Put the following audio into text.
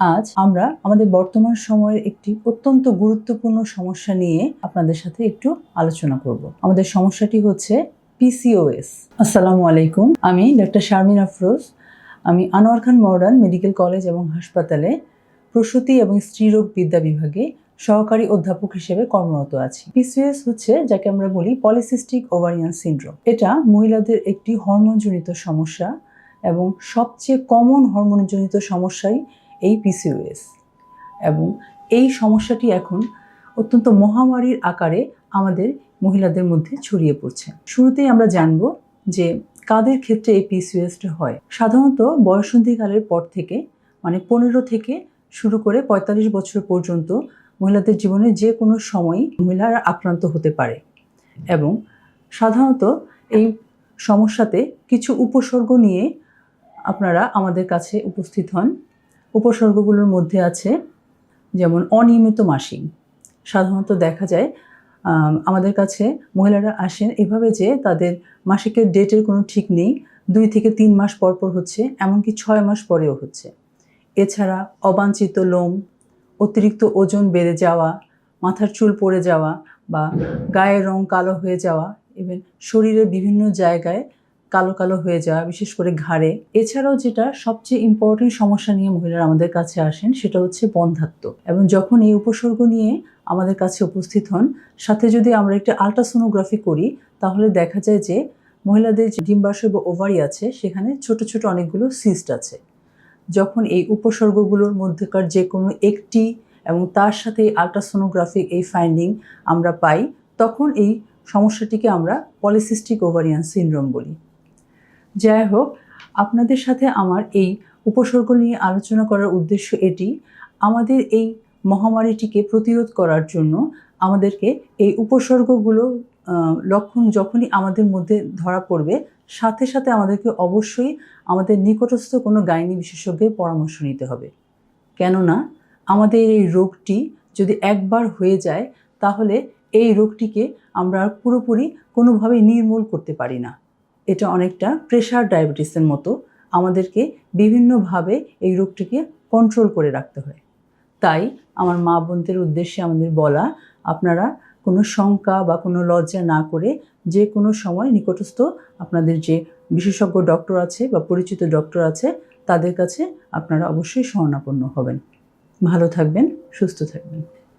আজ আমরা আমাদের বর্তমান সময়ের একটি অত্যন্ত গুরুত্বপূর্ণ সমস্যা নিয়ে আপনাদের সাথে একটু আলোচনা করব। আমাদের সমস্যাটি হচ্ছে পিসিওএস আসসালামু আলাইকুম। আমি ডক্টর শারমিন আফরোজ। আমি Anwar Khan modern medical college এবং হাসপাতালে প্রসূতি এবং স্ত্রীরোগ বিদ্যা বিভাগে সহকারী অধ্যাপক হিসেবে কর্মরত আছি। পিসিওএস হচ্ছে যাকে আমরা বলি পলিসিস্টিক ওভারিয়ান সিনড্রোম। এটা মহিলাদের একটি হরমোনজনিত সমস্যা এবং সবচেয়ে কমন হরমোনজনিত সমস্যাই এই পিসিওএস এবং এই সমস্যাটি এখন অত্যন্ত মহামারীর আকারে আমাদের মহিলাদের মধ্যে ছড়িয়ে পড়ছে। শুরুতেই আমরা জানব যে কাদের ক্ষেত্রে এই পিসিওএসটা হয়। সাধারণত বয়সন্ধিকালের পর থেকে মানে পনেরো থেকে শুরু করে পঁয়তাল্লিশ বছর পর্যন্ত মহিলাদের জীবনে যে কোনো সময়ই মহিলারা আক্রান্ত হতে পারে এবং সাধারণত এই সমস্যাতে কিছু উপসর্গ নিয়ে আপনারা আমাদের কাছে উপস্থিত হন। উপসর্গগুলোর মধ্যে আছে, যেমন অনিয়মিত মাসিক সাধারণত দেখা যায় আমাদের কাছে মহিলারা আসেন এভাবে যে তাদের মাসিকের ডেটের কোনো ঠিক নেই, দুই থেকে তিন মাস পর পর হচ্ছে, এমনকি ছয় মাস পরেও হচ্ছে। এছাড়া অবাঞ্ছিত লোম, অতিরিক্ত ওজন বেড়ে যাওয়া, মাথার চুল পড়ে যাওয়া বা গায়ের রং কালো হয়ে যাওয়া ইভেন শরীরের বিভিন্ন জায়গায় কালো কালো হয়ে যাওয়া, বিশেষ করে ঘাড়ে। এছাড়াও যেটা সবচেয়ে ইম্পর্টেন্ট সমস্যা নিয়ে মহিলারা আমাদের কাছে আসেন, সেটা হচ্ছে বন্ধাত্ব এবং যখন এই উপসর্গ নিয়ে আমাদের কাছে উপস্থিত হন, সাথে যদি আমরা একটি আলট্রাসোনোগ্রাফি করি, তাহলে দেখা যায় যে মহিলাদের যে ডিম্বাশয় বা ওভারি আছে, সেখানে ছোট ছোট অনেকগুলো সিস্ট আছে। যখন এই উপসর্গগুলোর মধ্যেকার যে কোনো একটি এবং তার সাথে এই আলট্রাসোনোগ্রাফিক এই ফাইন্ডিং আমরা পাই, তখন এই সমস্যাটিকে আমরা পলিসিস্টিক ওভারিয়ান সিনড্রোম বলি। যাই হোক, আপনাদের সাথে আমার এই উপসর্গ নিয়ে আলোচনা করার উদ্দেশ্য এটি, আমাদের এই মহামারীটিকে প্রতিরোধ করার জন্য আমাদেরকে এই উপসর্গগুলো লক্ষণ যখনই আমাদের মধ্যে ধরা পড়বে, সাথে সাথে আমাদেরকে অবশ্যই আমাদের নিকটস্থ কোনো গাইনি বিশেষজ্ঞের পরামর্শ নিতে হবে। কেননা, আমাদের এই রোগটি যদি একবার হয়ে যায়, তাহলে এই রোগটিকে আমরা পুরোপুরি কোনোভাবেই নির্মূল করতে পারি না। এটা অনেকটা প্রেশার ডায়াবেটিসের মতো আমাদেরকে বিভিন্নভাবে এই রোগটিকে কন্ট্রোল করে রাখতে হয়। তাই আমার মা বোনদের উদ্দেশ্যে আমাদের বলা, আপনারা কোনো শঙ্কা বা কোনো লজ্জা না করে যে কোনো সময় নিকটস্থ আপনাদের যে বিশেষজ্ঞ ডক্টর আছে বা পরিচিত ডক্টর আছে, তাদের কাছে আপনারা অবশ্যই শরণাপন্ন হবেন। ভালো থাকবেন, সুস্থ থাকবেন।